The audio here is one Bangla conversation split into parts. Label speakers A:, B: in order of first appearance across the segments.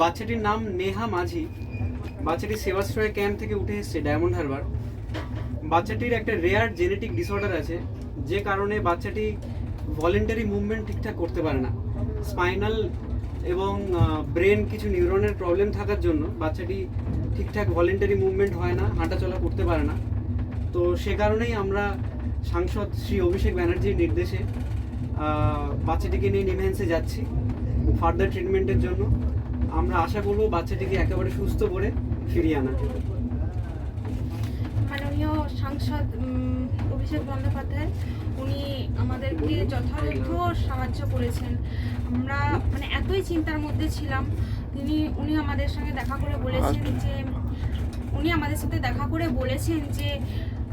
A: বাচ্চাটির নাম নেহা মাঝি। বাচ্চাটি সেবাশ্রয় ক্যাম্প থেকে উঠে এসেছে ডায়মন্ড হারবার। বাচ্চাটির একটা রেয়ার জেনেটিক ডিসঅর্ডার আছে, যে কারণে বাচ্চাটি ভলেন্টারি মুভমেন্ট ঠিকঠাক করতে পারে না। স্পাইনাল এবং ব্রেন কিছু নিউরনের প্রবলেম থাকার জন্য বাচ্চাটি ঠিকঠাক ভলেন্টারি মুভমেন্ট হয় না, হাঁটাচলা করতে পারে না। তো সে কারণেই আমরা সাংসদ শ্রী অভিষেক ব্যানার্জির নির্দেশে বাচ্চাটিকে নিয়ে নিমহ্যান্সে যাচ্ছি ফার্দার ট্রিটমেন্টের জন্য। আমরা আশা করব বাচ্চাটিকে একেবারে সুস্থ করে ফিরিয়ে আনা
B: মাননীয় সাংসদ অভিষেক বন্দ্যোপাধ্যায় উনি আমাদেরকে যথাযথ সাহায্য করেছেন। আমরা মানে এতই চিন্তার মধ্যে ছিলাম তিনি উনি আমাদের সঙ্গে দেখা করে বলেছেন যে উনি আমাদের সাথে দেখা করে বলেছেন যে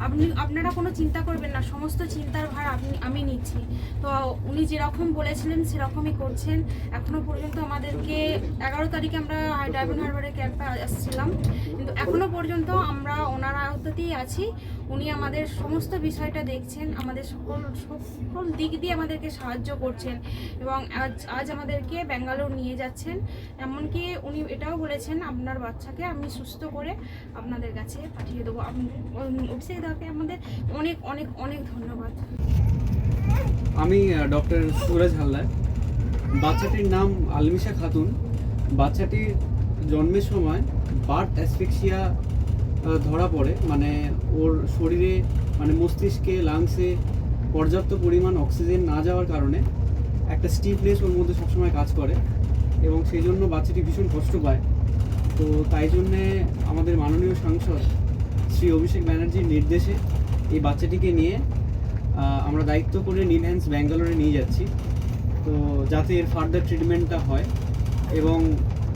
B: আপনি, আপনারা কোনো চিন্তা করবেন না, সমস্ত চিন্তার ভার আপনি, আমি নিচ্ছি। তো উনি যেরকম বলেছিলেন, সেরকমই করছেন। এখনও পর্যন্ত আমাদেরকে এগারো তারিখে আমরা ডায়মন্ড হারবারের ক্যাম্পে আসছিলাম। কিন্তু এখনও পর্যন্ত আমরা ওনার আওতাতেই আছি। উনি আমাদের সমস্ত বিষয়টা দেখছেন, আমাদের সকল সকল দিক দিয়ে আমাদেরকে সাহায্য করছেন এবং আজ আজ আমাদেরকে ব্যাঙ্গালোর নিয়ে যাচ্ছেন। এমনকি উনি এটাও বলেছেন, আপনার বাচ্চাকে আমি সুস্থ করে আপনাদের কাছে পাঠিয়ে দেবো। অভিষেক দাকে আমাদের অনেক অনেক অনেক ধন্যবাদ।
A: আমি ডক্টর সুরজ হালদার। বাচ্চাটির নাম আলমিশা খাতুন। বাচ্চাটির জন্মের সময় বার্থ অ্যাসফিক্সিয়া ধরা পড়ে। মানে ওর শরীরে মানে মস্তিষ্কে লাংসে পর্যাপ্ত পরিমাণ অক্সিজেন না যাওয়ার কারণে একটা স্টিফনেস ওর মধ্যে সবসময় কাজ করে এবং সেই জন্য বাচ্চাটি ভীষণ কষ্ট পায়। তো তাই জন্যে আমাদের মাননীয় সাংসদ শ্রী অভিষেক ব্যানার্জির নির্দেশে এই বাচ্চাটিকে নিয়ে আমরা দায়িত্ব করে নিমহ্যান্স ব্যাঙ্গালোরে নিয়ে যাচ্ছি। তো যাতে এর ফার্দার ট্রিটমেন্টটা হয় এবং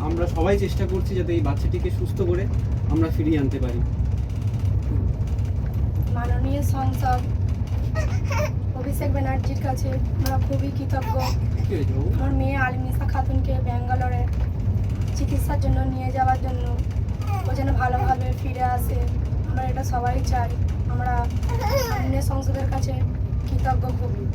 A: আমরা সবাই চেষ্টা করছি যাতে এই বাচ্চাটিকে সুস্থ করে আমরা ফিরিয়ে আনতে পারি।
C: মাননীয় সংসদ অভিষেক ব্যানার্জির কাছে আমরা খুবই কৃতজ্ঞ। আমার মেয়ে আলমিসা খাতুনকে ব্যাঙ্গালোরে চিকিৎসার জন্য নিয়ে যাওয়ার জন্য ও যেন ভালোভাবে ফিরে আসে আমরা এটা সবাই চাই। আমরা মাননীয় সংসদের কাছে কৃতজ্ঞ খুবই।